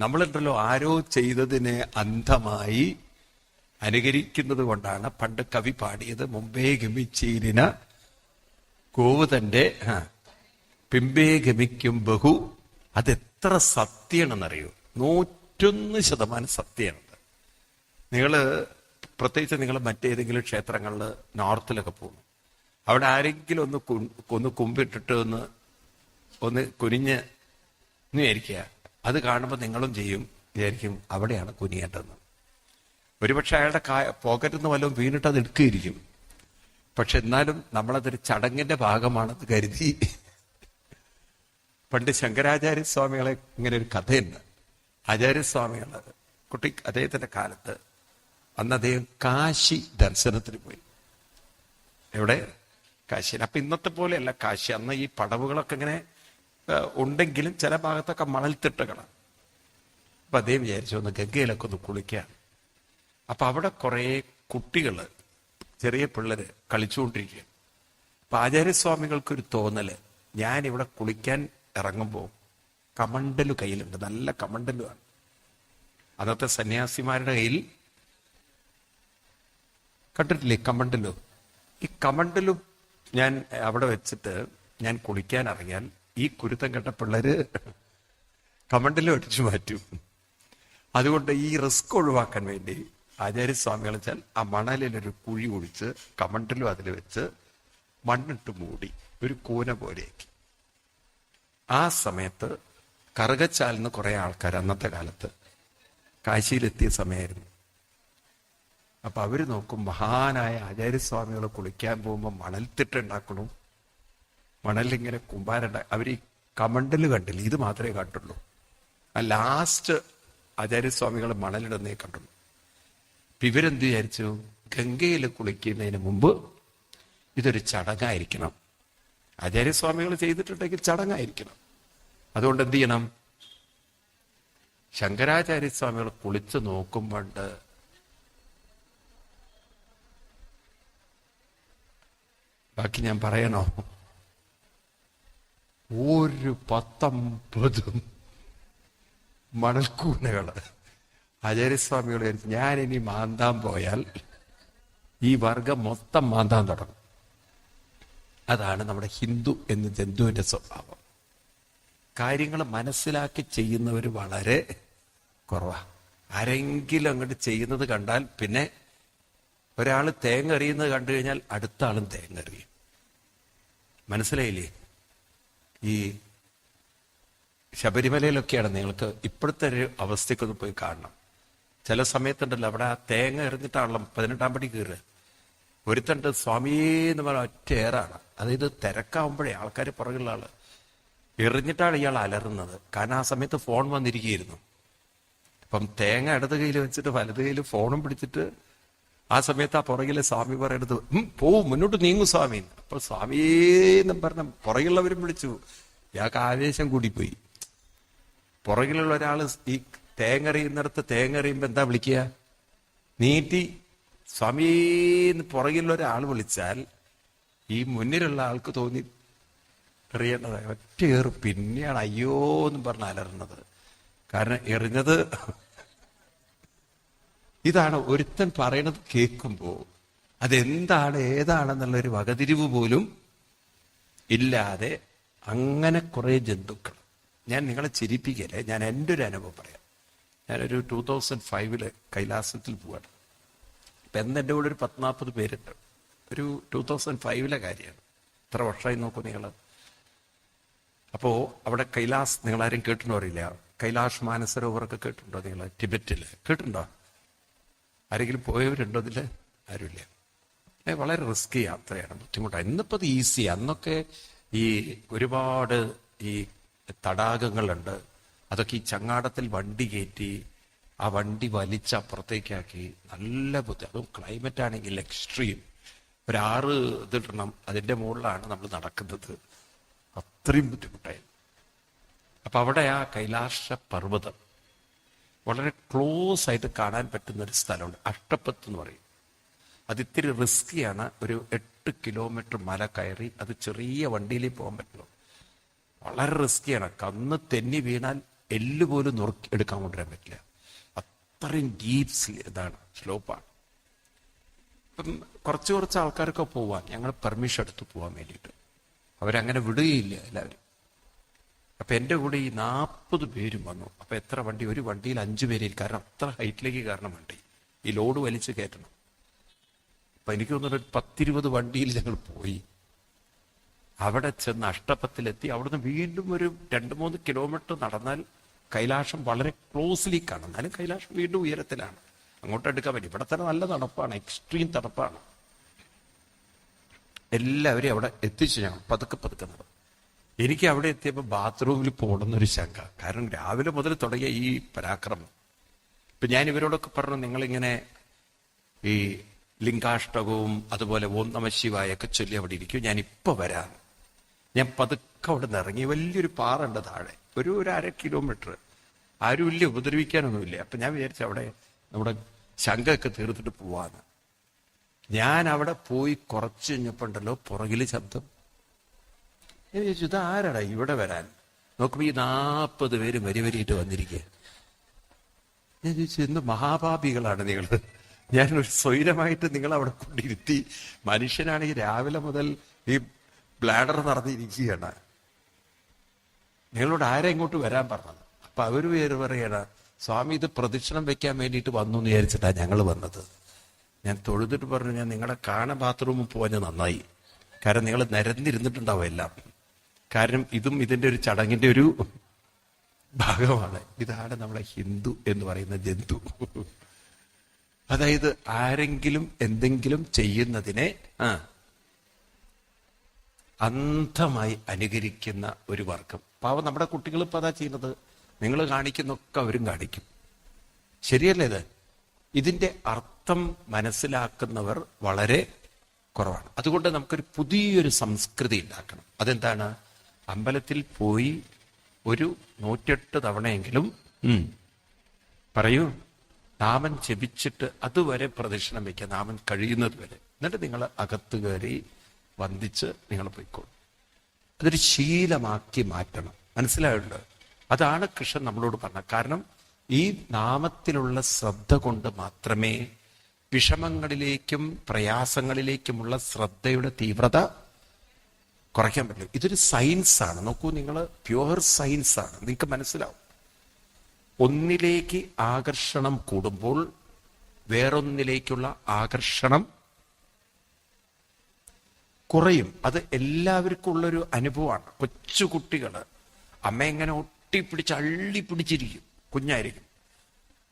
നമ്മളുണ്ടല്ലോ ആരോ ചെയ്തതിനെ അന്ധമായി അനുകരിക്കുന്നത് കൊണ്ടാണ് പണ്ട് കവി പാടിയത് മുമ്പേ ഗമിച്ചീരിന കോവുതന്റെ ആ, പിമ്പേ ഗമിക്കും ബഹു. അതെത്ര സത്യമാണെന്നറിയോ? നൂറ്റൊന്ന് ശതമാനം സത്യമാണത്. നിങ്ങൾ പ്രത്യേകിച്ച് നിങ്ങൾ മറ്റേതെങ്കിലും ക്ഷേത്രങ്ങളിൽ നോർത്തിലൊക്കെ പോകും അവിടെ ആരെങ്കിലും ഒന്ന് ഒന്ന് കുമ്പിട്ടിട്ട് ഒന്ന് ഒന്ന് കുനിഞ്ഞ് എന്ന് വിചാരിക്കുക അത് കാണുമ്പോൾ നിങ്ങളും ചെയ്യും വിചാരിക്കും അവിടെയാണ് കുനിയേണ്ടതെന്ന് ഒരുപക്ഷെ അയാളുടെ കാ പോക്കറ്റിൽ നിന്ന് വല്ലതും വീണിട്ട് അത് എടുക്കുകയായിരിക്കും. പക്ഷെ എന്നാലും നമ്മളതൊരു ചടങ്ങിന്റെ ഭാഗമാണെന്ന് കരുതി. പണ്ട് ശങ്കരാചാര്യ സ്വാമികളെ ഇങ്ങനെ ഒരു കഥയുണ്ട്. ആചാര്യസ്വാമികൾ കുട്ടി അദ്ദേഹത്തിന്റെ കാലത്ത് അന്ന് അദ്ദേഹം കാശി ദർശനത്തിന് പോയി. എവിടെ? കാശിയിൽ അപ്പൊ ഇന്നത്തെ പോലെയല്ല കാശി. അന്ന് ഈ പടവുകളൊക്കെ ഇങ്ങനെ ഉണ്ടെങ്കിലും ചില ഭാഗത്തൊക്കെ മണൽത്തിട്ടകളാണ് അപ്പൊ അതേ വിചാരിച്ചു ഒന്ന് ഗംഗയിലൊക്കെ ഒന്ന് കുളിക്കാം. അപ്പൊ അവിടെ കുറെ കുട്ടികൾ ചെറിയ പിള്ളേര് കളിച്ചുകൊണ്ടിരിക്കുക അപ്പൊ ആചാര്യസ്വാമികൾക്കൊരു ഞാൻ ഇവിടെ കുളിക്കാൻ ഇറങ്ങുമ്പോൾ കമണ്ടലു കയ്യിലുണ്ട് നല്ല കമണ്ടലുമാണ് അന്നത്തെ സന്യാസിമാരുടെ കയ്യിൽ കണ്ടിട്ടില്ലേ കമണ്ടലു ഈ കമണ്ടലു ഞാൻ അവിടെ വെച്ചിട്ട് ഞാൻ കുളിക്കാൻ ഇറങ്ങിയാൽ ഈ കുരുത്തം കെട്ട പിള്ളേര് കമണ്ടിൽ അടിച്ചു മാറ്റും. അതുകൊണ്ട് ഈ റിസ്ക് ഒഴിവാക്കാൻ വേണ്ടി ആചാര്യസ്വാമികൾ വെച്ചാൽ ആ മണലിലൊരു കുഴി ഒഴിച്ച് കമണ്ടിലും അതിൽ വെച്ച് മണ്ണിട്ട് മൂടി ഒരു കൂന പോലെയാക്കി. ആ സമയത്ത് കറുകച്ചാലിന്ന് കുറെ ആൾക്കാർ അന്നത്തെ കാലത്ത് കാശിയിലെത്തിയ സമയമായിരുന്നു. അപ്പൊ അവർ നോക്കും മഹാനായ ആചാര്യസ്വാമികൾ കുളിക്കാൻ പോകുമ്പോൾ മണൽത്തിട്ടുണ്ടാക്കണു മണലിങ്ങനെ കുമ്പാരണ്ട. അവർ ഈ കമണ്ടൽ കണ്ടില്ല? ഇത് മാത്രമേ കണ്ടുള്ളൂ ആ ലാസ്റ്റ് ആചാര്യസ്വാമികൾ മണലിടുന്നേ കണ്ടുള്ളൂ. ഇവരെന്ത് വിചാരിച്ചു? ഗംഗയിൽ കുളിക്കുന്നതിന് മുമ്പ് ഇതൊരു ചടങ്ങായിരിക്കണം. ആചാര്യസ്വാമികൾ ചെയ്തിട്ടുണ്ടെങ്കിൽ ചടങ്ങായിരിക്കണം. അതുകൊണ്ട് എന്ത് ചെയ്യണം? ശങ്കരാചാര്യസ്വാമികൾ കുളിച്ച് നോക്കുമ്പോണ്ട് ബാക്കി ഞാൻ പറയണോ? ഒരു പത്തമ്പതും മണൽക്കൂനകൾ ആചാര്യസ്വാമികൾ വിചാരിച്ചു, ഞാൻ ഇനി മാന്താൻ പോയാൽ ഈ വർഗം മൊത്തം മാന്താൻ തുടങ്ങും. അതാണ് നമ്മുടെ ഹിന്ദു എന്ന ജന്തുവിന്റെ സ്വഭാവം. കാര്യങ്ങൾ മനസ്സിലാക്കി ചെയ്യുന്നവർ വളരെ കുറവാ. ആരെങ്കിലും അങ്ങോട്ട് ചെയ്യുന്നത് കണ്ടാൽ പിന്നെ ഒരാൾ തേങ്ങ എറിയുന്നത് കണ്ടു കഴിഞ്ഞാൽ അടുത്ത ആളും തേങ്ങ എറിയും. മനസ്സിലായില്ലേ? ഈ ശബരിമലയിലൊക്കെയാണ് നിങ്ങൾക്ക് ഇപ്പോഴത്തെ ഒരു അവസ്ഥയ്ക്കൊന്ന് പോയി കാണണം. ചില സമയത്തുണ്ടല്ലോ അവിടെ ആ തേങ്ങ എറിഞ്ഞിട്ടാണല്ലോ പതിനെട്ടാം പടി കയറുക ഒരുത്തണ്ട് സ്വാമിയെന്ന് പറഞ്ഞ ഒറ്റ ഏറാണ്. അതായത് തിരക്കാവുമ്പോഴേ ആൾക്കാർ പുറകിലുള്ള ആൾ. എറിഞ്ഞിട്ടാണ് ഇയാൾ അലറുന്നത്. കാരണം ആ സമയത്ത് ഫോൺ വന്നിരിക്കുകയായിരുന്നു. അപ്പം തേങ്ങ ഇടത് കയ്യിൽ വെച്ചിട്ട് വലത് കയ്യിൽ ഫോണും പിടിച്ചിട്ട് ആ സമയത്ത് ആ പുറകിലെ സ്വാമി പറയണത് "ഉം, പോവും മുന്നോട്ട് നീങ്ങും സ്വാമി. അപ്പൊ സ്വാമിയെന്നും പറഞ്ഞ പുറകിലുള്ളവരും വിളിച്ചു. ഇയാൾക്ക് ആവേശം കൂടിപ്പോയി. പുറകിലുള്ള ഒരാൾ ഈ തേങ്ങ അറിയുന്നിടത്ത് തേങ്ങ അറിയുമ്പോ എന്താ വിളിക്കുക? നീട്ടി. സ്വാമിന്ന് പുറകിലുള്ള ഒരാൾ വിളിച്ചാൽ ഈ മുന്നിലുള്ള ആൾക്ക് തോന്നി എറിയേണ്ടത്. ഒറ്റയേറ് പിന്നെയാണ് അയ്യോ എന്ന് പറഞ്ഞ് അലറുന്നത്. കാരണം എറിഞ്ഞത് ഇതാണ് ഒരുത്തൻ പറയണത് കേൾക്കുമ്പോൾ അതെന്താണ് ഏതാണെന്നുള്ളൊരു വകതിരിവ് പോലും ഇല്ലാതെ അങ്ങനെ കുറെ ജന്തുക്കൾ. ഞാൻ നിങ്ങളെ ചിരിപ്പിക്കല്ലേ ഞാൻ എന്റെ ഒരു അനുഭവം പറയാം. ഞാനൊരു ടൂ തൗസൻഡ് ഫൈവിൽ കൈലാസത്തിൽ പോവാണ്. അപ്പൊ എന്ന് എന്റെ കൂടെ ഒരു പത്നാൽപ്പത് പേരുണ്ട്. ഒരു ടൂ തൗസൻഡ് ഫൈവിലെ കാര്യമാണ്. ഇത്ര വർഷമായി നോക്കൂ നിങ്ങൾ. അപ്പോ അവിടെ കൈലാസ് നിങ്ങളാരും കേട്ടിട്ടുണ്ടോ അറിയില്ല? കൈലാഷ് മാനസരോവറൊക്കെ കേട്ടിട്ടുണ്ടോ നിങ്ങൾ? ടിബറ്റിൽ കേട്ടിട്ടുണ്ടോ? ആരെങ്കിലും പോയവരുണ്ടോ അതിൽ? ആരുമില്ല. വളരെ റിസ്കി യാത്രയാണ് ബുദ്ധിമുട്ടാണ്. ഇന്നിപ്പോ അത് ഈസി അന്നൊക്കെ ഈ ഒരുപാട് ഈ തടാകങ്ങളുണ്ട്. അതൊക്കെ ഈ ചങ്ങാടത്തിൽ വണ്ടി കയറ്റി ആ വണ്ടി വലിച്ച് അപ്പുറത്തേക്കാക്കി. നല്ല ബുദ്ധി. അതും ക്ലൈമറ്റ് ആണെങ്കിൽ എക്സ്ട്രീം ഒരാറ് ഇതിടണം. അതിന്റെ മുകളിലാണ് നമ്മൾ നടക്കുന്നത്. അത്രയും ബുദ്ധിമുട്ടായി. അപ്പൊ അവിടെ ആ കൈലാസ പർവതം. വളരെ ക്ലോസ് ആയിട്ട് കാണാൻ പറ്റുന്ന ഒരു സ്ഥലമുണ്ട്. അഷ്ടപ്പത്ത് എന്ന് പറയും. അത് ഇത്തിരി റിസ്കിയാണ് ഒരു എട്ട് കിലോമീറ്റർ മല കയറി അത് ചെറിയ വണ്ടിയിൽ പോകാൻ പറ്റുള്ളൂ. വളരെ റിസ്കിയാണ്. കന്ന് തെന്നി വീണാൽ എല്ല് പോലും നുറുക്കി എടുക്കാൻ കൊണ്ടുവരാൻ പറ്റില്ല. അത്രയും ഡീപ്സ് ഇതാണ് സ്ലോപ്പാണ് ഇപ്പം കുറച്ച് കുറച്ച് ആൾക്കാരൊക്കെ പോവാൻ ഞങ്ങൾ പെർമിഷൻ എടുത്ത് പോവാൻ വേണ്ടിയിട്ട്. അവരങ്ങനെ വിടുകയില്ല എല്ലാവരും. അപ്പൊ എന്റെ കൂടെ ഈ നാൽപ്പത് പേരും വന്നു. അപ്പൊ എത്ര വണ്ടി? ഒരു വണ്ടിയിൽ അഞ്ചു പേരിൽ കാരണം അത്ര ഹൈറ്റിലേക്ക് കാരണം വണ്ടി. ഈ ലോഡ് വലിച്ച് കയറ്റണം. അപ്പൊ എനിക്ക് തോന്നുന്നു പത്തിരുപത് വണ്ടിയിൽ ഞങ്ങൾ പോയി. അവിടെ ചെന്ന് അഷ്ടപ്പത്തിലെത്തി അവിടുന്ന് വീണ്ടും ഒരു രണ്ട് മൂന്ന് കിലോമീറ്റർ നടന്നാൽ കൈലാഷം വളരെ ക്ലോസ്ലി കാണും. എന്നാലും കൈലാഷം വീണ്ടും ഉയരത്തിലാണ്. അങ്ങോട്ട് എടുക്കാൻ പറ്റും. ഇവിടെ തന്നെ നല്ല തണുപ്പാണ്. എക്സ്ട്രീം തണുപ്പാണ്. എല്ലാവരെയും അവിടെ എത്തിച്ചു ഞങ്ങൾ പതുക്കെ പതുക്കെ നടന്നു. എനിക്ക് അവിടെ എത്തിയപ്പോൾ ബാത്റൂമിൽ പോകണമെന്നൊരു ശങ്ക. കാരണം രാവിലെ മുതൽ തുടങ്ങിയ ഈ പരാക്രമം. ഇപ്പൊ ഞാൻ ഇവരോടൊക്കെ പറഞ്ഞു നിങ്ങളിങ്ങനെ ഈ ലിംഗാഷ്ടകവും അതുപോലെ ഓം നമ ശിവായൊക്കെ ചൊല്ലി അവിടെ ഇരിക്കും. ഞാൻ ഇപ്പൊ വരാം. ഞാൻ പതുക്കെ അവിടെ നിന്ന് ഇറങ്ങി. വലിയൊരു പാറ ഉണ്ട് താഴെ. ഒരു ഒരു അര കിലോമീറ്റർ. ആരും ഇല്ല ഉപദ്രവിക്കാനൊന്നുമില്ല. അപ്പൊ ഞാൻ വിചാരിച്ചു അവിടെ നമ്മുടെ ശങ്കൊക്കെ തീർത്തിട്ട് പോവാന്ന്. ഞാൻ അവിടെ പോയി കുറച്ച് കഴിഞ്ഞപ്പോണ്ടല്ലോ പുറകിൽ ശബ്ദം. ഞാൻ ചോദിച്ചു ഇത് ആരാടാ ഇവിടെ വരാൻ? നോക്കുമ്പോ ഈ നാൽപ്പത് പേര് വരി വരിയിട്ട് വന്നിരിക്കുക ഞാൻ ചോദിച്ചു എന്ത് മഹാപാപികളാണ് നിങ്ങൾ? ഒരു സ്വൈരമായിട്ട് നിങ്ങൾ അവിടെ കൊണ്ടിരുത്തി മനുഷ്യനാണെങ്കിൽ രാവിലെ മുതൽ ഈ ബ്ലാഡർ നടന്നിരിക്കുകയാണ് നിങ്ങളോട് ആരെ ഇങ്ങോട്ട് വരാൻ പറഞ്ഞത്? അപ്പൊ അവർ പേര് പറയണ സ്വാമി ഇത് പ്രദക്ഷിണം വെക്കാൻ വേണ്ടിയിട്ട് വന്നു എന്ന് വിചാരിച്ചിട്ടാ ഞങ്ങൾ വന്നത്. ഞാൻ തൊഴുതിട്ട് പറഞ്ഞു ഞാൻ നിങ്ങളെ കാണ ബാത്റൂമിൽ പോകാൻ നന്നായി. കാരണം നിങ്ങൾ നിരന്നിരുന്നിട്ടുണ്ടാവും എല്ലാം. കാരണം ഇതും ഇതിന്റെ ഒരു ചടങ്ങിന്റെ ഒരു ഭാഗമാണ്. ഇതാണ് നമ്മളെ ഹിന്ദു എന്ന് പറയുന്ന ജന്തു. അതായത് ആരെങ്കിലും എന്തെങ്കിലും ചെയ്യുന്നതിനെ ആ അന്ധമായി അനുകരിക്കുന്ന ഒരു വർഗം. പാവം നമ്മുടെ കുട്ടികൾ ഇപ്പൊ അതാ ചെയ്യുന്നത്. നിങ്ങൾ കാണിക്കുന്നൊക്കെ അവരും കാണിക്കും. ശരിയല്ലേ ഇത്? ഇതിന്റെ അർത്ഥം മനസ്സിലാക്കുന്നവർ വളരെ കുറവാണ്. അതുകൊണ്ട് നമുക്കൊരു പുതിയൊരു സംസ്കൃതി ഉണ്ടാക്കണം. അതെന്താണ്? അമ്പലത്തിൽ പോയി ഒരു നൂറ്റെട്ട് തവണയെങ്കിലും പറയൂ നാമൻ ജപിച്ചിട്ട് അതുവരെ പ്രദക്ഷിണം വയ്ക്കുക. നാമൻ കഴിയുന്നത് വരെ. എന്നിട്ട് നിങ്ങൾ അകത്ത് കയറി വന്ദിച്ച് നിങ്ങൾ പോയിക്കോളും. അതൊരു ശീലമാക്കി മാറ്റണം. മനസ്സിലായുണ്ട്? അതാണ് കൃഷ്ണൻ നമ്മളോട് പറഞ്ഞത്. കാരണം ഈ നാമത്തിലുള്ള ശ്രദ്ധ കൊണ്ട് മാത്രമേ വിഷമങ്ങളിലേക്കും പ്രയാസങ്ങളിലേക്കുമുള്ള ശ്രദ്ധയുടെ തീവ്രത കുറയ്ക്കാൻ പറ്റില്ല. ഇതൊരു സയൻസാണ് നോക്കൂ നിങ്ങൾ പ്യുവർ സയൻസാണ് നിങ്ങൾക്ക് മനസ്സിലാവും. ഒന്നിലേക്ക് ആകർഷണം കൂടുമ്പോൾ വേറൊന്നിലേക്കുള്ള ആകർഷണം കുറയും. അത് എല്ലാവർക്കും ഉള്ളൊരു അനുഭവമാണ്. കൊച്ചു കുട്ടികൾ അമ്മ എങ്ങനെ ഒട്ടിപ്പിടിച്ച് അള്ളി പിടിച്ചിരിക്കും. കുഞ്ഞായിരിക്കും.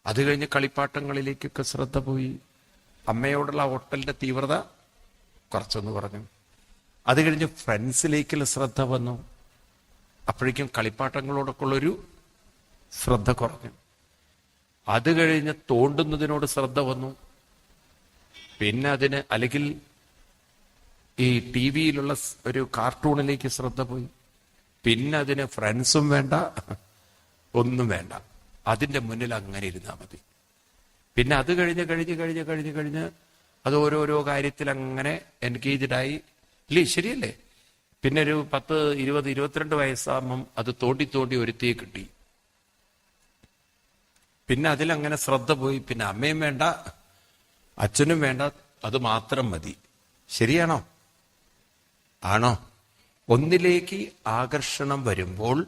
അത് കഴിഞ്ഞ് കളിപ്പാട്ടങ്ങളിലേക്കൊക്കെ ശ്രദ്ധ പോയി. അമ്മയോടുള്ള ഹോട്ടലിന്റെ തീവ്രത കുറച്ചൊന്ന് കുറഞ്ഞു. അത് കഴിഞ്ഞ് ഫ്രണ്ട്സിലേക്കുള്ള ശ്രദ്ധ വന്നു. അപ്പോഴേക്കും കളിപ്പാട്ടങ്ങളോടൊക്കെ ഉള്ളൊരു ശ്രദ്ധ കുറഞ്ഞു. അത് കഴിഞ്ഞ് തോണ്ടുന്നതിനോട് ശ്രദ്ധ വന്നു. പിന്നെ അതിന് അല്ലെങ്കിൽ ഈ ടി വിയിലുള്ള ഒരു കാർട്ടൂണിലേക്ക് ശ്രദ്ധ പോയി. പിന്നെ അതിന് ഫ്രണ്ട്സും വേണ്ട ഒന്നും വേണ്ട. അതിന്റെ മുന്നിൽ അങ്ങനെ ഇരുന്നാൽ മതി. പിന്നെ അത് കഴിഞ്ഞ് കഴിഞ്ഞ് കഴിഞ്ഞ് കഴിഞ്ഞ് കഴിഞ്ഞ് അത് ഓരോരോ കാര്യത്തിൽ അങ്ങനെ എൻഗേജ്ഡായി ഇല്ലേ ശരിയല്ലേ? പിന്നെ ഒരു പത്ത് ഇരുപത് ഇരുപത്തിരണ്ട് വയസ്സാകുമ്പം അത് തോണ്ടി തോണ്ടി ഒരുത്തിയെ കിട്ടി. പിന്നെ അതിലങ്ങനെ ശ്രദ്ധ പോയി പിന്നെ അമ്മയും വേണ്ട അച്ഛനും വേണ്ട അത് മാത്രം മതി. ശരിയാണോ? ആണോ? ഒന്നിലേക്ക് ആകർഷണം വരുമ്പോൾ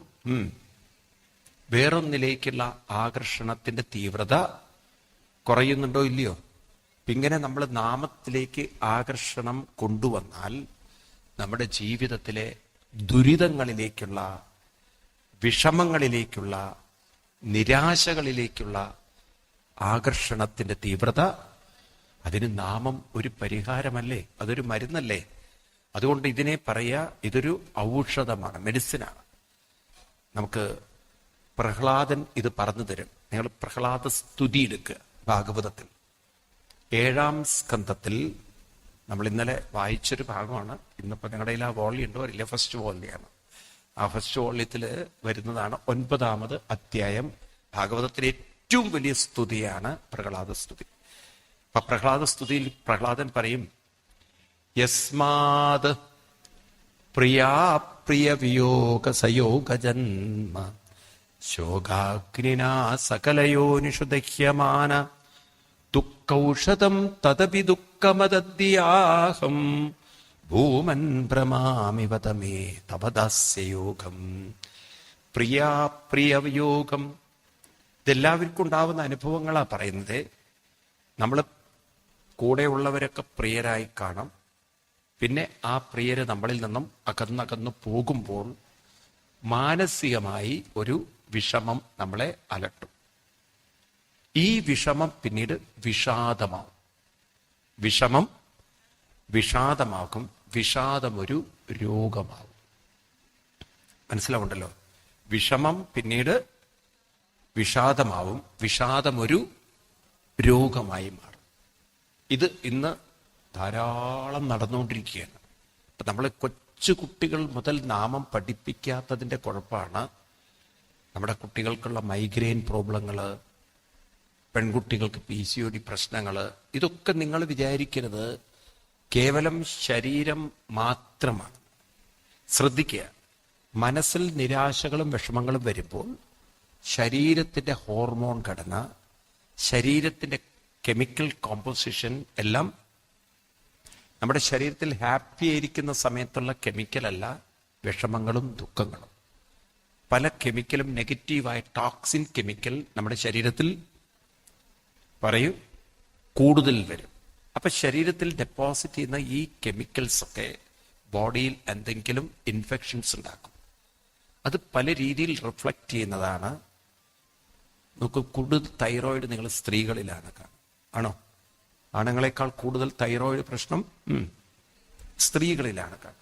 വേറൊന്നിലേക്കുള്ള ആകർഷണത്തിന്റെ തീവ്രത കുറയുന്നുണ്ടോ ഇല്ലയോ? ഇങ്ങനെ നമ്മൾ നാമത്തിലേക്ക് ആകർഷണം കൊണ്ടുവന്നാൽ നമ്മുടെ ജീവിതത്തിലെ ദുരിതങ്ങളിലേക്കുള്ള വിഷമങ്ങളിലേക്കുള്ള നിരാശകളിലേക്കുള്ള ആകർഷണത്തിന്റെ തീവ്രത അതിന് നാമം ഒരു പരിഹാരമല്ലേ? അതൊരു മരുന്നല്ലേ? അതുകൊണ്ട് ഇതിനെ പറയുക ഇതൊരു ഔഷധമാണ് മെഡിസിനാണ്. നമുക്ക് പ്രഹ്ലാദൻ ഇത് പറഞ്ഞു തരും. നിങ്ങൾ പ്രഹ്ലാദ സ്തുതി എടുക്കുക ഭാഗവതത്തിൽ. ഏഴാം സ്കന്ധത്തിൽ നമ്മൾ ഇന്നലെ വായിച്ചൊരു ഭാഗമാണ്. ഇന്നിപ്പോ ഞങ്ങളുടെ കയ്യിൽ ആ ഉണ്ടോ. ഇല്ല ഫസ്റ്റ് വോളിയാണ് ആ ഫസ്റ്റ് വോള്യത്തിൽ വരുന്നതാണ് ഒൻപതാമത് അധ്യായം. ഭാഗവതത്തിലെ ഏറ്റവും വലിയ സ്തുതിയാണ് പ്രഹ്ലാദ സ്തുതി. അപ്പൊ പ്രഹ്ലാദ സ്തുതിയിൽ പ്രഹ്ലാദൻ പറയും യസ്മാത് പ്രിയാപ്രിയ വിയോഗ സയോഗ ജന്മ ശോകാഗ്നിനാ സകലയോനിഷു ദഹ്യമാന ദുഃഖൌഷധം തദപി ദുഃഖമദ്യാഹം ഭൂമൻ ഭ്രമാമിവ തമേ തപദാസ്യയോഗം. പ്രിയാപ്രിയയോഗം ഇതെല്ലാവർക്കും ഉണ്ടാവുന്ന അനുഭവങ്ങളാ പറയുന്നത്. നമ്മൾ കൂടെയുള്ളവരൊക്കെ പ്രിയരായി കാണാം. പിന്നെ ആ പ്രിയര് നമ്മളിൽ നിന്നും അകന്നകന്നു പോകുമ്പോൾ മാനസികമായി ഒരു വിഷമം നമ്മളെ അലട്ടും. ഈ വിഷമം പിന്നീട് വിഷാദമാവും. വിഷമം വിഷാദമാകും വിഷാദം ഒരു രോഗമാകും മനസ്സിലാവുണ്ടല്ലോ? വിഷമം പിന്നീട് വിഷാദമാവും. വിഷാദം ഒരു രോഗമായി മാറും. ഇത് ഇന്ന് ധാരാളം നടന്നുകൊണ്ടിരിക്കുകയാണ്. അപ്പൊ നമ്മൾ കൊച്ചു കുട്ടികൾ മുതൽ നാമം പഠിപ്പിക്കാത്തതിന്റെ കുഴപ്പമാണ്. നമ്മുടെ കുട്ടികൾക്കുള്ള മൈഗ്രെയിൻ പ്രോബ്ലങ്ങൾ പെൺകുട്ടികൾക്ക് പി സി ഒ ഡി പ്രശ്നങ്ങൾ ഇതൊക്കെ നിങ്ങൾ വിചാരിക്കരുത്. കേവലം ശരീരം മാത്രമാണ്. ശ്രദ്ധിക്കുക മനസ്സിൽ നിരാശകളും വിഷമങ്ങളും വരുമ്പോൾ ശരീരത്തിന്റെ ഹോർമോൺ ഘടന ശരീരത്തിന്റെ കെമിക്കൽ കോമ്പോസിഷൻ എല്ലാം നമ്മുടെ ശരീരത്തിൽ ഹാപ്പി ആയിരിക്കുന്ന സമയത്തുള്ള കെമിക്കലല്ല വിഷമങ്ങളും ദുഃഖങ്ങളും. പല കെമിക്കലും നെഗറ്റീവായ ടോക്സിൻ കെമിക്കൽ നമ്മുടെ ശരീരത്തിൽ പറയൂ കൂടുതൽ വരും. അപ്പൊ ശരീരത്തിൽ ഡെപ്പോസിറ്റ് ചെയ്യുന്ന ഈ കെമിക്കൽസ് ഒക്കെ ബോഡിയിൽ എന്തെങ്കിലും ഇൻഫെക്ഷൻസ് ഉണ്ടാക്കും. അത് പല രീതിയിൽ റിഫ്ലക്റ്റ് ചെയ്യുന്നതാണ്. നമുക്ക് കൂടുതൽ തൈറോയിഡ് നിങ്ങൾ സ്ത്രീകളിലാണ് കാണുന്നത്. ആണോ? ആണുങ്ങളെക്കാൾ കൂടുതൽ തൈറോയിഡ് പ്രശ്നം സ്ത്രീകളിലാണ് കാണുന്നത്.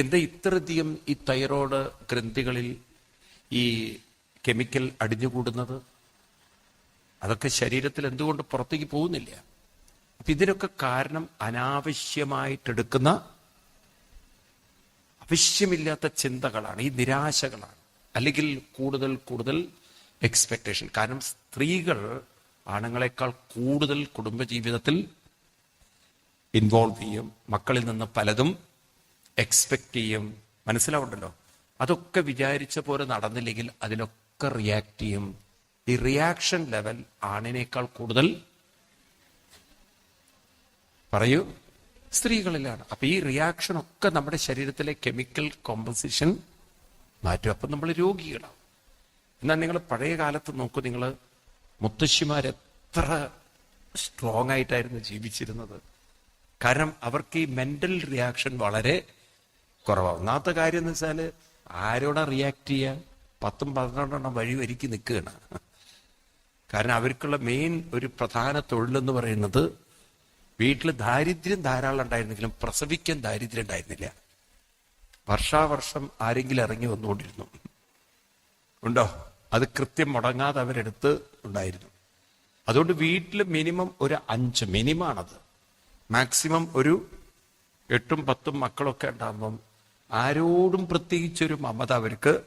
ഇപ്പൊ ഇത്രയധികം ഈ തൈറോയ്ഡ് ഗ്രന്ഥികളിൽ ഈ കെമിക്കൽ അടിഞ്ഞുകൂടുന്നത്? അതൊക്കെ ശരീരത്തിൽ എന്തുകൊണ്ട് പുറത്തേക്ക് പോകുന്നില്ല? അപ്പൊ ഇതിനൊക്കെ കാരണം അനാവശ്യമായിട്ടെടുക്കുന്ന ആവശ്യമില്ലാത്ത ചിന്തകളാണ് ഈ നിരാശകളാണ്. അല്ലെങ്കിൽ കൂടുതൽ കൂടുതൽ എക്സ്പെക്ടേഷൻ കാരണം സ്ത്രീകൾ ആണുങ്ങളെക്കാൾ കൂടുതൽ കുടുംബജീവിതത്തിൽ ഇൻവോൾവ് ചെയ്യും. മക്കളിൽ നിന്ന് പലതും എക്സ്പെക്ട് ചെയ്യും. മനസ്സിലാവുണ്ടല്ലോ അതൊക്കെ വിചാരിച്ച പോലെ നടന്നില്ലെങ്കിൽ അതിനൊക്കെ റിയാക്ട് ചെയ്യും. ഈ റിയാക്ഷൻ ലെവൽ ആണിനേക്കാൾ കൂടുതൽ പറയൂ. സ്ത്രീകളിലാണ്. അപ്പൊ ഈ റിയാക്ഷൻ ഒക്കെ നമ്മുടെ ശരീരത്തിലെ കെമിക്കൽ കോമ്പസിഷൻ മാറ്റും. അപ്പൊ നമ്മൾ രോഗികളാവും. എന്നാൽ നിങ്ങൾ പഴയ കാലത്ത് നോക്കൂ നിങ്ങൾ മുത്തശ്ശിമാരെത്ര സ്ട്രോങ് ആയിട്ടായിരുന്നു ജീവിച്ചിരുന്നത്. കാരണം അവർക്ക് ഈ മെന്റൽ റിയാക്ഷൻ വളരെ കുറവാണ് ഒന്നാമത്തെ കാര്യം എന്ന് വെച്ചാൽ ആരോടാ റിയാക്ട് ചെയ്യുക പത്തും പന്ത്രണ്ടെണ്ണം വഴി വരിക്ക് നിൽക്കുകയാണ്. കാരണം അവർക്കുള്ള മെയിൻ ഒരു പ്രധാന തൊഴിലെന്ന് പറയുന്നത് വീട്ടിൽ ദാരിദ്ര്യം ധാരാളം ഉണ്ടായിരുന്നെങ്കിലും പ്രസവിക്കാൻ ദാരിദ്ര്യം ഉണ്ടായിരുന്നില്ല. വർഷാവർഷം ആരെങ്കിലും ഇറങ്ങി വന്നുകൊണ്ടിരുന്നു. ഉണ്ടോ? അത് കൃത്യം മുടങ്ങാതെ അവരെടുത്ത് ഉണ്ടായിരുന്നു. അതുകൊണ്ട് വീട്ടിൽ മിനിമം ഒരു അഞ്ച് മിനിമാണത് മാക്സിമം ഒരു എട്ടും പത്തും മക്കളൊക്കെ ഉണ്ടാകുമ്പം ആരോടും പ്രത്യേകിച്ചൊരു മമത അവർക്ക്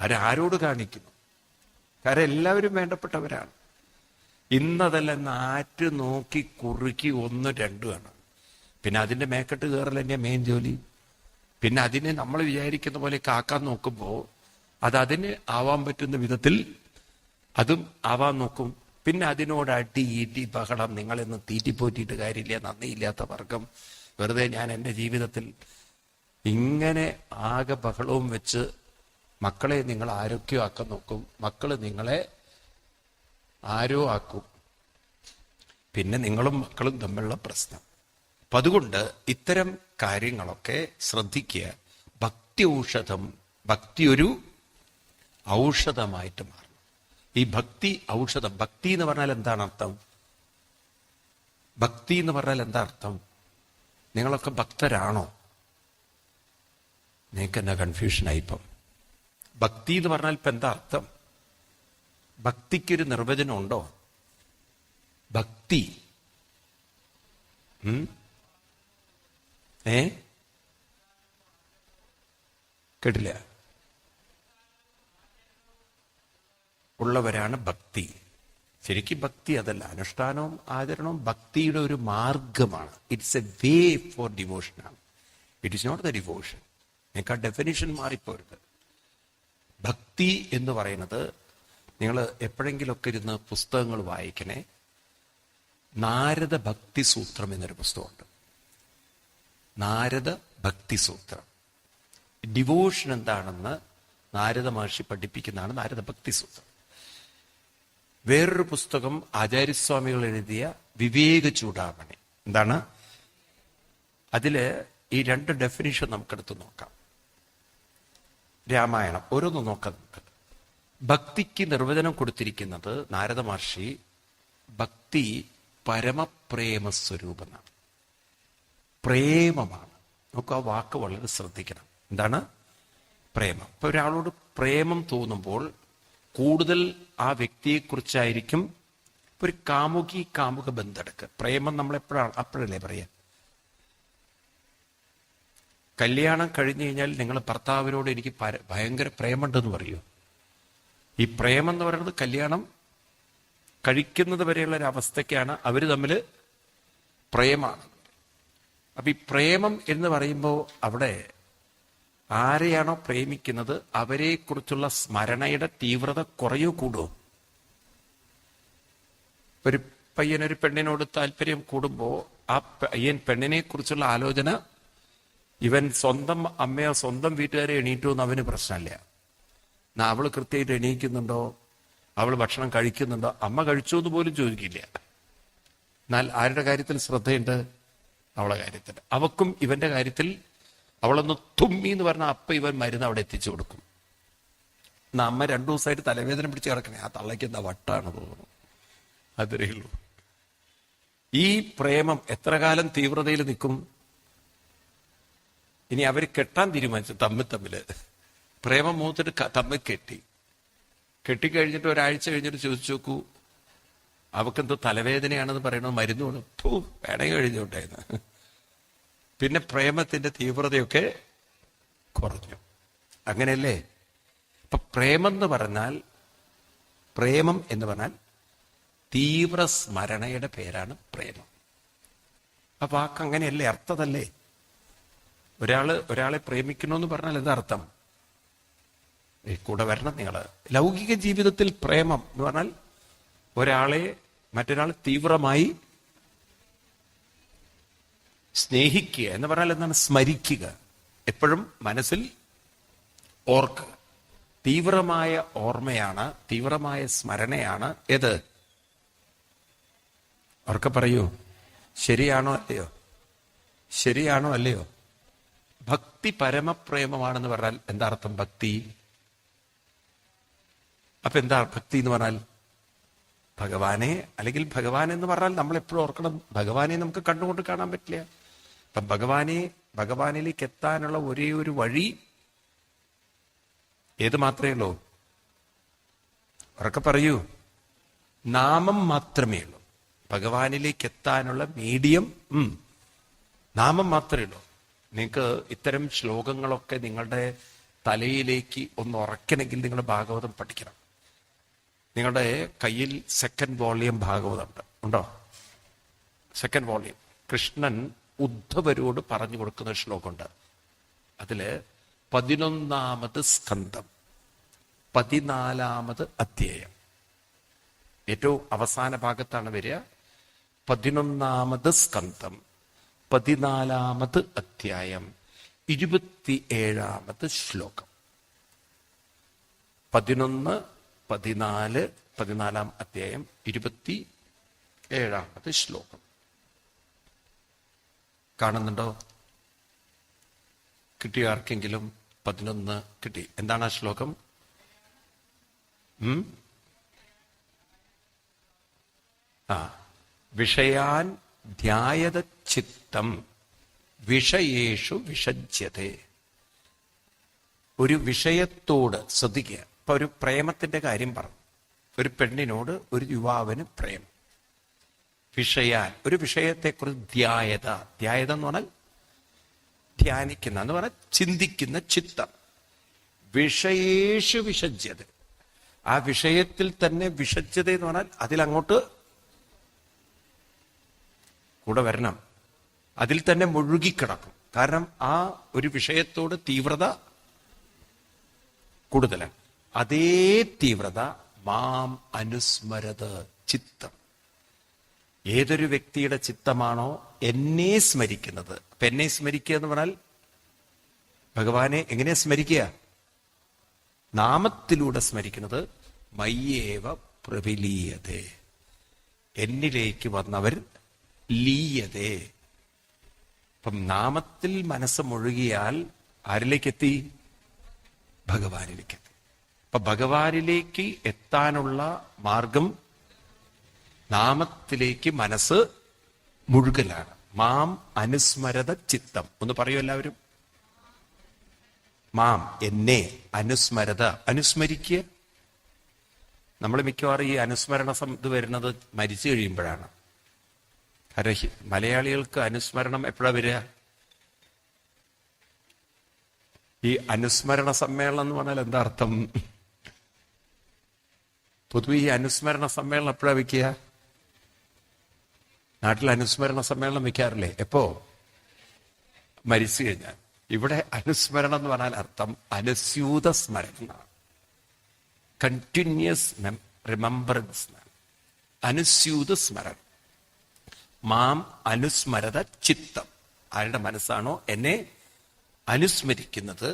അവരാരോട് കാണിക്കുന്നു? കാരണം എല്ലാവരും വേണ്ടപ്പെട്ടവരാണ്. ഇന്നതല്ല നാറ്റ് നോക്കി കുറുക്കി ഒന്ന് രണ്ടുമാണ് പിന്നെ അതിന്റെ മേക്കെട്ട് കയറൽ തന്നെയാണ് മെയിൻ ജോലി. പിന്നെ അതിനെ നമ്മൾ വിചാരിക്കുന്ന പോലെ കാക്കാൻ നോക്കുമ്പോൾ അത് അതിന് ആവാൻ പറ്റുന്ന വിധത്തിൽ അതും ആവാൻ നോക്കും. പിന്നെ അതിനോട് അടി ഇടി ബഹളം നിങ്ങളെന്ന് തീറ്റിപ്പോറ്റിയിട്ട് കാര്യമില്ല നന്ദിയില്ലാത്ത വർഗം. വെറുതെ ഞാൻ എന്റെ ജീവിതത്തിൽ ഇങ്ങനെ ആകെ ബഹളവും വെച്ച് മക്കളെ നിങ്ങൾ ആരോഗ്യമാക്കാൻ നോക്കും. മക്കൾ നിങ്ങളെ ആരോ ആക്കും പിന്നെ നിങ്ങളും മക്കളും തമ്മിലുള്ള പ്രശ്നം. അപ്പൊ അതുകൊണ്ട് ഇത്തരം കാര്യങ്ങളൊക്കെ ശ്രദ്ധിക്കുക. ഭക്തി ഔഷധം ഭക്തി ഒരു ഔഷധമായിട്ട് മാറണം. ഈ ഭക്തി ഔഷധം ഭക്തി എന്ന് പറഞ്ഞാൽ എന്താണ് അർത്ഥം? ഭക്തി എന്ന് പറഞ്ഞാൽ എന്താ അർത്ഥം? നിങ്ങളൊക്കെ ഭക്തരാണോ? നിങ്ങൾക്ക് എന്നാ കൺഫ്യൂഷനായി ഇപ്പം? ഭക്തി എന്ന് പറഞ്ഞാൽ ഇപ്പൊ എന്താ അർത്ഥം? ഭക്തിക്കൊരു നിർവചനം ഉണ്ടോ? ഭക്തി? ഏ? കേട്ടില്ല. ഉള്ളവരാണ് ഭക്തി. ശരിക്കും ഭക്തി അതല്ല. അനുഷ്ഠാനവും ആചരണവും ഭക്തിയുടെ ഒരു മാർഗമാണ്. It's a way for devotion ആണ്. It is not the devotion നിങ്ങൾക്ക് ആ ഡെഫിനേഷൻ മാറിപ്പോരുത്. ഭക്തി എന്ന് പറയുന്നത് നിങ്ങൾ എപ്പോഴെങ്കിലൊക്കെ ഇരുന്ന് പുസ്തകങ്ങൾ വായിക്കണേ. നാരദ ഭക്തി സൂത്രം എന്നൊരു പുസ്തകമുണ്ട്. നാരദ ഭക്തി സൂത്രം. ഡിവോഷൻ എന്താണെന്ന് നാരദ മഹർഷി പഠിപ്പിക്കുന്നതാണ് നാരദ ഭക്തി സൂത്രം. വേറൊരു പുസ്തകം ആചാര്യസ്വാമികൾ എഴുതിയ വിവേക ചൂടാമണി. എന്താണ്? അതിൽ ഈ രണ്ട് ഡെഫിനിഷൻ നമുക്കെടുത്ത് നോക്കാം. രാമായണം. ഓരോന്ന് നോക്കാം. ഭക്തിക്ക് നിർവചനം കൊടുത്തിരിക്കുന്നത് നാരദ മഹർഷി ഭക്തി പരമപ്രേമ സ്വരൂപമാണ് പ്രേമമാണ്. നമുക്ക് ആ വാക്ക് വളരെ ശ്രദ്ധിക്കണം. എന്താണ്? പ്രേമം. ഇപ്പൊ ഒരാളോട് പ്രേമം തോന്നുമ്പോൾ കൂടുതൽ ആ വ്യക്തിയെക്കുറിച്ചായിരിക്കും ഒരു കാമുകി കാമുക ബന്ധെടുക്കുക. പ്രേമം നമ്മൾ എപ്പോഴാണ് അപ്പോഴല്ലേ പറയാ? കല്യാണം കഴിഞ്ഞു കഴിഞ്ഞാൽ നിങ്ങൾ ഭർത്താവിനോട് എനിക്ക് ഭയങ്കര പ്രേമുണ്ടെന്ന് പറയൂ. ഈ പ്രേമം എന്ന് പറയുന്നത് കല്യാണം കഴിക്കുന്നത് വരെയുള്ള ഒരു അവസ്ഥയ്ക്കാണ് അവർ തമ്മിൽ പ്രേമാണ്. അപ്പൊ ഈ പ്രേമം എന്ന് പറയുമ്പോൾ അവിടെ ആരെയാണോ പ്രേമിക്കുന്നത് അവരെക്കുറിച്ചുള്ള സ്മരണയുടെ തീവ്രത കുറയോ കൂടുമോ ഒരു പയ്യനൊരു പെണ്ണിനോട് താല്പര്യം കൂടുമ്പോൾ ആ പയ്യൻ പെണ്ണിനെ കുറിച്ചുള്ള ആലോചന ഇവൻ സ്വന്തം അമ്മയോ സ്വന്തം വീട്ടുകാരെ എണീറ്റു എന്ന് അവന് പ്രശ്നമില്ല. അവൾ കൃത്യമായിട്ട് എണീക്കുന്നുണ്ടോ? അവൾ ഭക്ഷണം കഴിക്കുന്നുണ്ടോ? അമ്മ കഴിച്ചു എന്ന് പോലും ചോദിക്കില്ല. എന്നാൽ ആരുടെ കാര്യത്തിൽ ശ്രദ്ധയുണ്ട്? അവളെ കാര്യത്തിൽ. അവക്കും ഇവന്റെ കാര്യത്തിൽ അവളൊന്ന് തുമ്മി എന്ന് പറഞ്ഞാൽ അപ്പ ഇവൻ മരുന്ന് അവിടെ എത്തിച്ചു കൊടുക്കും. എന്നാ അമ്മ രണ്ടു ദിവസമായിട്ട് തലവേദന പിടിച്ച് കിടക്കണേ. ആ തള്ളയ്ക്ക് എന്താ വട്ടാണ് തോന്നുന്നു. അത്രേ ഉള്ളൂ. ഈ പ്രേമം എത്ര കാലം തീവ്രതയിൽ നിൽക്കും? ഇനി അവർ കെട്ടാൻ തീരുമാനിച്ചു തമ്മിൽ തമ്മിൽ. പ്രേമം മൂത്തിട്ട് തമ്മിൽ കെട്ടി. കെട്ടിക്കഴിഞ്ഞിട്ട് ഒരാഴ്ച കഴിഞ്ഞിട്ട് ചോദിച്ചു നോക്കൂ അവക്കെന്തോ തലവേദനയാണെന്ന് പറയണത് മരുന്ന് കൊണ്ട് പൂ വേണമെങ്കിൽ കഴിഞ്ഞോട്ടെ പിന്നെ പ്രേമത്തിന്റെ തീവ്രതയൊക്കെ കുറഞ്ഞു. അങ്ങനെയല്ലേ? ഇപ്പൊ പ്രേമം എന്ന് പറഞ്ഞാൽ പ്രേമം എന്ന് പറഞ്ഞാൽ തീവ്ര സ്മരണയുടെ പേരാണ് പ്രേമം. ആ വാക്ക് അങ്ങനെയല്ലേ അർത്ഥതല്ലേ? ഒരാൾ ഒരാളെ പ്രേമിക്കണമെന്ന് പറഞ്ഞാൽ എന്താ അർത്ഥം കൂടെ വരണം നിങ്ങൾ ലൗകിക ജീവിതത്തിൽ പ്രേമം എന്ന് പറഞ്ഞാൽ ഒരാളെ മറ്റൊരാൾ തീവ്രമായി സ്നേഹിക്കുക എന്ന് പറഞ്ഞാൽ എന്താണ്? സ്മരിക്കുക. എപ്പോഴും മനസ്സിൽ ഓർക്കുക. തീവ്രമായ ഓർമ്മയാണ് തീവ്രമായ സ്മരണയാണ് ഏത്? അവർക്ക് പറയൂ. ശരിയാണോ അല്ലയോ? ശരിയാണോ അല്ലയോ? ഭക്തി പരമപ്രേമമാണെന്ന് പറഞ്ഞാൽ എന്താ അർത്ഥം ഭക്തി? അപ്പൊ എന്താ ഭക്തി എന്ന് പറഞ്ഞാൽ? ഭഗവാനെ അല്ലെങ്കിൽ ഭഗവാൻ എന്ന് പറഞ്ഞാൽ നമ്മൾ എപ്പോഴും ഓർക്കണം ഭഗവാനെ നമുക്ക് കണ്ടുകൊണ്ട് കാണാൻ പറ്റില്ല. അപ്പൊ ഭഗവാനെ ഭഗവാനിലേക്ക് എത്താനുള്ള ഒരേ ഒരു വഴി ഏത് മാത്രമേ ഉള്ളൂ? ഉറക്കെ പറയൂ. നാമം മാത്രമേ ഉള്ളൂ. ഭഗവാനിലേക്ക് എത്താനുള്ള മീഡിയം നാമം മാത്രമേ ഉള്ളൂ. നിങ്ങൾക്ക് ഇത്തരം ശ്ലോകങ്ങളൊക്കെ നിങ്ങളുടെ തലയിലേക്ക് ഒന്ന് ഉറക്കണമെങ്കിൽ നിങ്ങൾ ഭാഗവതം പഠിക്കണം. നിങ്ങളുടെ കയ്യിൽ സെക്കൻഡ് വോളിയം ഭാഗവതമുണ്ട്. ഉണ്ടോ? സെക്കൻഡ് വോളിയം കൃഷ്ണൻ ഉദ്ധവരോട് പറഞ്ഞു കൊടുക്കുന്ന ശ്ലോകമുണ്ട്. അതിൽ പതിനൊന്നാമത് സ്കന്ധം പതിനാലാമത് അധ്യായം. ഏറ്റവും അവസാന ഭാഗത്താണ് വരിക. പതിനൊന്നാമത് സ്കന്ധം. പതിനാലാമത് അധ്യായം ഇരുപത്തി ഏഴാമത് ശ്ലോകം. പതിനൊന്ന് പതിനാല് പതിനാലാം അധ്യായം ഇരുപത്തി ഏഴാമത് ശ്ലോകം. കാണുന്നുണ്ടോ? കിട്ടിയ ആർക്കെങ്കിലും? പതിനൊന്ന് കിട്ടി. എന്താണ് ആ ശ്ലോകം? ആ. വിഷയാൻ ധ്യായത ചിത്തം വിഷയേഷു വിഷജ്യത ഒരു വിഷയത്തോട് ശ്രദ്ധിക്കുക. ഇപ്പൊ ഒരു പ്രേമത്തിന്റെ കാര്യം പറഞ്ഞു ഒരു പെണ്ണിനോട് ഒരു യുവാവിന് പ്രേമം. വിഷയാൻ ഒരു വിഷയത്തെക്കുറിച്ച് ധ്യായത. ധ്യായത എന്ന് പറഞ്ഞാൽ ധ്യാനിക്കുന്ന എന്ന് പറഞ്ഞാൽ ചിന്തിക്കുന്ന ചിത്തം. വിഷയേഷു വിഷജ്യത. ആ വിഷയത്തിൽ തന്നെ വിഷജ്യത എന്ന് പറഞ്ഞാൽ അതിലങ്ങോട്ട് കൂടെ വരണം. അതിൽ തന്നെ മുഴുകിക്കിടക്കും. കാരണം ആ ഒരു വിഷയത്തോട് തീവ്രത കൂടുതലാണ്. അതേ തീവ്രത മാം അനുസ്മരത് ചിത്തം. ഏതൊരു വ്യക്തിയുടെ ചിത്തമാണോ എന്നെ സ്മരിക്കുന്നത്. അപ്പൊ എന്നെ സ്മരിക്കുക എന്ന് പറഞ്ഞാൽ ഭഗവാനെ എങ്ങനെ സ്മരിക്കുക? നാമത്തിലൂടെ സ്മരിക്കുന്നത് മയ്യേവ പ്രവിലീയതേ എന്നിലേക്ക് വന്നവർ ലീയതേ. അപ്പം നാമത്തിൽ മനസ്സ് മുഴുകിയാൽ ആരിലേക്കെത്തി? ഭഗവാനിലേക്കെത്തി. അപ്പൊ ഭഗവാനിലേക്ക് എത്താനുള്ള മാർഗം നാമത്തിലേക്ക് മനസ്സ് മുഴുകലാണ്. മാം അനുസ്മരത ചിത്തം. ഒന്ന് പറയൂ എല്ലാവരും. മാം എന്നെ അനുസ്മരത. അനുസ്മരിക്കുക. നമ്മൾ മിക്കവാറും ഈ അനുസ്മരണ ഇത് വരുന്നത് മരിച്ചു കഴിയുമ്പോഴാണ്. കാരണം മലയാളികൾക്ക് അനുസ്മരണം എപ്പോഴാ വരിക? ഈ അനുസ്മരണ സമ്മേളനം എന്ന് പറഞ്ഞാൽ എന്താ അർത്ഥം? പൊതുവെ ഈ അനുസ്മരണ സമ്മേളനം എപ്പോഴാ വെക്കുക നാട്ടിൽ അനുസ്മരണ സമ്മേളനം വെക്കാറില്ലേ എപ്പോ? മരിച്ചു കഴിഞ്ഞാൽ ഇവിടെ അനുസ്മരണം എന്ന് പറഞ്ഞാൽ അർത്ഥം അനുസ്യൂത സ്മരണ. Continuous remembrance അനുസ്യൂത സ്മരണം. മാം അനുസ്മരത ചിത്തം. ആരുടെ മനസ്സാണോ എന്നെ അനുസ്മരിക്കുന്നത്?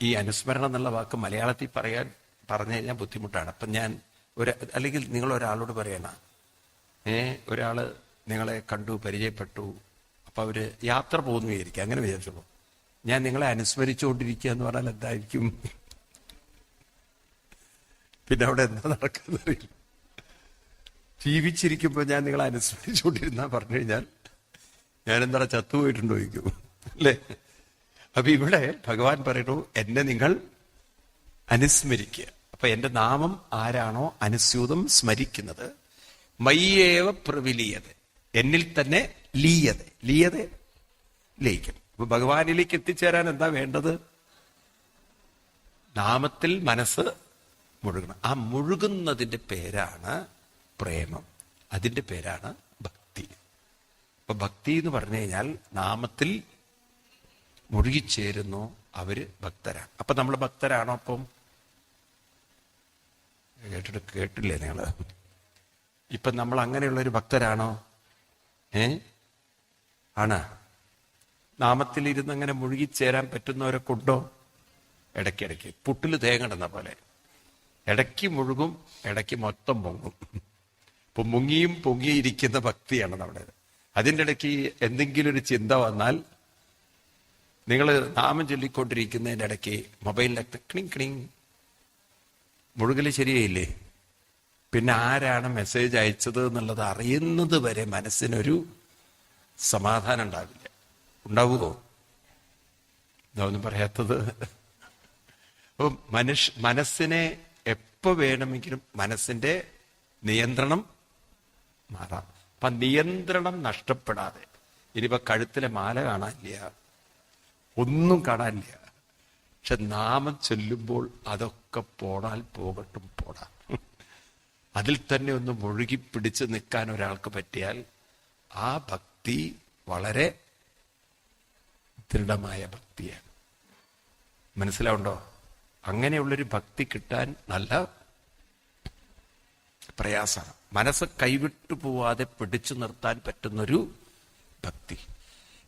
ഈ അനുസ്മരണം എന്നുള്ള വാക്ക് മലയാളത്തിൽ പറയാൻ പറഞ്ഞു കഴിഞ്ഞാൽ ബുദ്ധിമുട്ടാണ്. അപ്പം ഞാൻ ഒരു അല്ലെങ്കിൽ നിങ്ങൾ ഒരാളോട് പറയണ ഏ ഒരാൾ നിങ്ങളെ കണ്ടു പരിചയപ്പെട്ടു അപ്പൊ അവർ യാത്ര പോകുന്നു വിചാരിക്കുക അങ്ങനെ വിചാരിച്ചോളൂ ഞാൻ നിങ്ങളെ അനുസ്മരിച്ചുകൊണ്ടിരിക്കുക എന്ന് പറഞ്ഞാൽ എന്തായിരിക്കും? പിന്നെ അവിടെ എന്താ നടക്കുന്നറിയില്ല ജീവിച്ചിരിക്കുമ്പോൾ ഞാൻ നിങ്ങളെ അനുസ്മരിച്ചുകൊണ്ടിരുന്ന പറഞ്ഞു കഴിഞ്ഞാൽ ഞാൻ എന്താ ചത്തുപോയിട്ടുണ്ടോ ചോദിക്കും. അല്ലേ? അപ്പൊ ഇവിടെ ഭഗവാൻ പറയുന്നു എന്നെ നിങ്ങൾ അനുസ്മരിക്കുക. അപ്പൊ എന്റെ നാമം ആരാണോ അനുസ്യൂതം സ്മരിക്കുന്നത്. മയ്യേവ പ്രവിലീയത. എന്നിൽ തന്നെ ലീയത. ലീയത ലയിക്കും. അപ്പൊ ഭഗവാനിലേക്ക് എത്തിച്ചേരാൻ എന്താ വേണ്ടത്? നാമത്തിൽ മനസ്സ് മുഴുകണം. ആ മുഴുകുന്നതിന്റെ പേരാണ് പ്രേമം. അതിന്റെ പേരാണ് ഭക്തി. അപ്പൊ ഭക്തി എന്ന് പറഞ്ഞു കഴിഞ്ഞാൽ നാമത്തിൽ മുഴുകിച്ചേരുന്നു അവർ ഭക്തരാണ്. അപ്പൊ നമ്മൾ ഭക്തരാണോ അപ്പം? കേട്ടിട്ട് കേട്ടില്ലേ നിങ്ങൾ ഇപ്പൊ നമ്മൾ അങ്ങനെയുള്ള ഒരു ഭക്തരാണോ? ഏ? ആണ്? നാമത്തിൽ ഇരുന്ന് അങ്ങനെ മുഴുകിച്ചേരാൻ പറ്റുന്നവരെ ഉണ്ടോ? ഇടയ്ക്കിടയ്ക്ക്. പുട്ടിൽ തേങ്ങടുന്ന പോലെ. ഇടയ്ക്ക് മുഴുകും ഇടയ്ക്ക് മൊത്തം പൊങ്ങും. മുങ്ങിയും പൊങ്ങിയിരിക്കുന്ന ഭക്തിയാണ് നമ്മുടെ അതിന്റെ ഇടയ്ക്ക് എന്തെങ്കിലും ഒരു ചിന്ത വന്നാൽ നിങ്ങൾ നാമം ചൊല്ലിക്കൊണ്ടിരിക്കുന്നതിന്റെ ഇടയ്ക്ക് മൊബൈലിലൊക്കെ ക്ലിങ് ക്ലിങ്. മുഴുകൽ ശരിയായില്ലേ? പിന്നെ ആരാണ് മെസ്സേജ് അയച്ചത് എന്നുള്ളത് അറിയുന്നത് വരെ മനസ്സിനൊരു സമാധാനം ഉണ്ടാവില്ല. ഉണ്ടാവുമോ? ഇതൊന്നും പറയാത്തത്. അപ്പൊ മനുഷ്യ മനസ്സിനെ എപ്പോ വേണമെങ്കിലും മനസ്സിന്റെ നിയന്ത്രണം മാറാം. അപ്പൊ നിയന്ത്രണം നഷ്ടപ്പെടാതെ. ഇനിയിപ്പോ കഴുത്തിലെ മാല കാണാനില്ല. ഒന്നും കാണാനില്ല. പക്ഷെ നാമം ചൊല്ലുമ്പോൾ അതൊക്കെ പോടാൽ പോകട്ടും പോടാ. അതിൽ തന്നെ ഒന്ന് മുഴുകി പിടിച്ച് നിൽക്കാൻ ഒരാൾക്ക് പറ്റിയാൽ ആ ഭക്തി വളരെ ദൃഢമായ ഭക്തിയാണ്. മനസ്സിലാവുണ്ടോ? അങ്ങനെയുള്ളൊരു ഭക്തി കിട്ടാൻ നല്ല പ്രയാസമാണ്. മനസ്സ് കൈവിട്ടു പോവാതെ പിടിച്ചു നിർത്താൻ പറ്റുന്നൊരു ഭക്തി.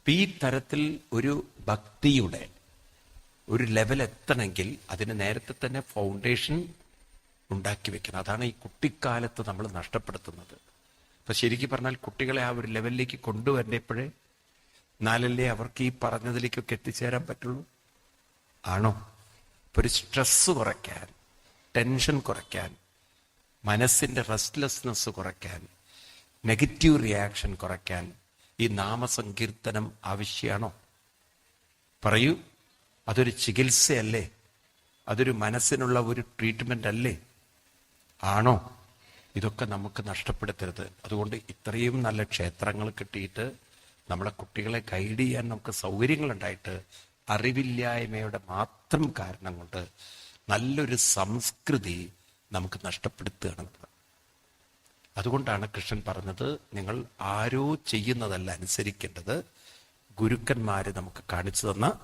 ഈ തരത്തിൽ ഒരു ഭക്തിയുടെ ഒരു ലെവൽ എത്തണമെങ്കിൽ അതിന് നേരത്തെ തന്നെ ഫൗണ്ടേഷൻ ഉണ്ടാക്കി വെക്കണം. അതാണ് ഈ കുട്ടിക്കാലത്ത് നമ്മൾ നഷ്ടപ്പെടുത്തുന്നത്. അപ്പൊ ശരിക്കും പറഞ്ഞാൽ കുട്ടികളെ ആ ഒരു ലെവലിലേക്ക് കൊണ്ടുവരേപ്പോഴേ നാലല്ലേ അവർക്ക് ഈ പറഞ്ഞതിലേക്കൊക്കെ എത്തിച്ചേരാൻ പറ്റുള്ളൂ? ആണോ? ഇപ്പൊ ഒരു സ്ട്രെസ് കുറയ്ക്കാൻ ടെൻഷൻ കുറയ്ക്കാൻ മനസ്സിന്റെ റെസ്റ്റ്ലെസ്നെസ് കുറയ്ക്കാൻ നെഗറ്റീവ് റിയാക്ഷൻ കുറയ്ക്കാൻ ഈ നാമസങ്കീർത്തനം ആവശ്യമാണോ പറയൂ. അതൊരു ചികിത്സയല്ലേ? അതൊരു മനസ്സിനുള്ള ഒരു ട്രീറ്റ്മെന്റ് അല്ലേ? ആണോ? ഇതൊക്കെ നമുക്ക് നഷ്ടപ്പെടുത്തരുത്. അതുകൊണ്ട് ഇത്രയും നല്ല ക്ഷേത്രങ്ങൾ കിട്ടിയിട്ട് നമ്മളെ കുട്ടികളെ ഗൈഡ് ചെയ്യാൻ നമുക്ക് സൗകര്യങ്ങളുണ്ടായിട്ട് അറിവില്ലായ്മയുടെ മാത്രം കാരണം കൊണ്ട് നല്ലൊരു സംസ്കൃതി നമുക്ക് നഷ്ടപ്പെടുത്തുകയാണ്. അതുകൊണ്ടാണ് കൃഷ്ണൻ പറഞ്ഞത് നിങ്ങൾ ആരോ ചെയ്യുന്നതല്ല അനുസരിക്കേണ്ടത്. ഗുരുക്കന്മാരെ നമുക്ക് കാണിച്ചു തന്ന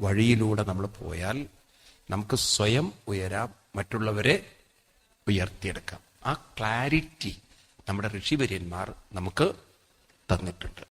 വഴിയിലൂടെ നമ്മൾ പോയാൽ നമുക്ക് സ്വയം ഉയരാം മറ്റുള്ളവരെ ഉയർത്തിയെടുക്കാം. ആ ക്ലാരിറ്റി നമ്മുടെ ഋഷിവര്യന്മാർ നമുക്ക് തന്നിട്ടുണ്ട്.